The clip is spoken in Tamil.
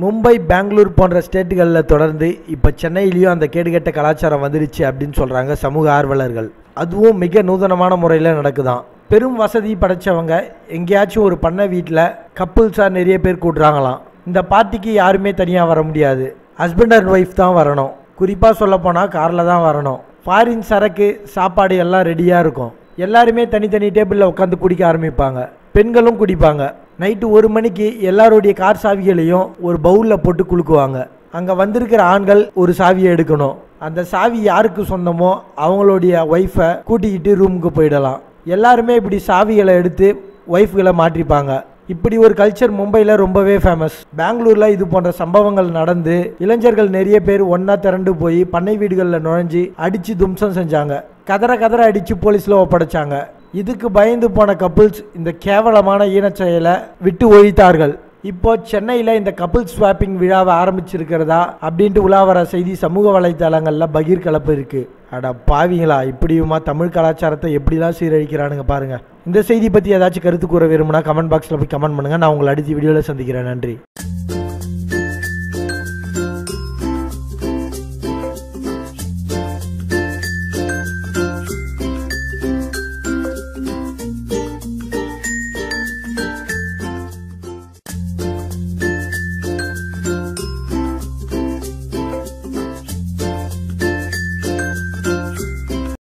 மும்பை பெங்களூர் போன்ற ஸ்டேட்டுகளில் தொடர்ந்து இப்போ சென்னையிலையும் அந்த கேடுகெட்ட கலாச்சாரம் வந்துடுச்சு அப்படின்னு சொல்கிறாங்க சமூக ஆர்வலர்கள். அதுவும் மிக நூதனமான முறையில் நடக்குதாம் பெரும் வசதி படைச்சவங்க எங்கேயாச்சும் ஒரு பண்ணை வீட்டில் கப்புள்ஸாக நிறைய பேர் கூட்டுறாங்களாம் இந்த பார்ட்டிக்கு யாருமே தனியாக வர முடியாது. ஹஸ்பண்ட் அண்ட் ஒய்ஃப் தான் வரணும். குறிப்பாக சொல்லப்போனால் காரில் தான் வரணும். ஃபாரின் சரக்கு சாப்பாடு எல்லாம் ரெடியாக இருக்கும். எல்லாருமே தனித்தனி டேபிளில் உட்காந்து குடிக்க ஆரம்பிப்பாங்க. பெண்களும் குடிப்பாங்க. நைட்டு ஒரு மணிக்கு எல்லாருடைய கார் சாவிகளையும் ஒரு பவுலில் போட்டு குலுக்குவாங்க. அங்கே வந்திருக்கிற ஆண்கள் ஒரு சாவியை எடுக்கணும். அந்த சாவி யாருக்கு சொந்தமோ அவங்களுடைய ஒய்ஃபை கூட்டிக்கிட்டு ரூமுக்கு போயிடலாம். எல்லாருமே இப்படி சாவிகளை எடுத்து ஒய்ஃப்களை மாற்றிப்பாங்க. இப்படி ஒரு கல்ச்சர் மும்பையில் ரொம்பவே ஃபேமஸ் பெங்களூரில் இது போன்ற சம்பவங்கள் நடந்து இளைஞர்கள் நிறைய பேர் ஒன்றா திரண்டு போய் பண்ணை வீடுகளில் நுழைஞ்சி அடித்து தும்சம் செஞ்சாங்க. கதற கதற அடித்து போலீஸில் ஒப்படைச்சாங்க. இதுக்கு பயந்து போன கப்புள்ஸ் இந்த கேவலமான ஈனச் செயலை விட்டு ஒழித்தார்கள். இப்போ சென்னையில் இந்த கப்புள் ஸ்வாப்பிங் விழாவை ஆரம்பிச்சிருக்கிறதா அப்படின்ட்டு உலாவர செய்தி சமூக வலைத்தளங்களில் பகீர் கலப்பு இருக்கு. அட பாவிங்களா இப்படியுமா தமிழ் கலாச்சாரத்தை எப்படிலாம் சீரழிக்கிறானுங்க பாருங்க. இந்த செய்தி பற்றி ஏதாச்சும் கருத்து கூற விரும்புனா கமெண்ட் பாக்ஸில் போய் கமெண்ட் பண்ணுங்க. நான் உங்களை அடுத்த வீடியோவில் சந்திக்கிறேன். நன்றி.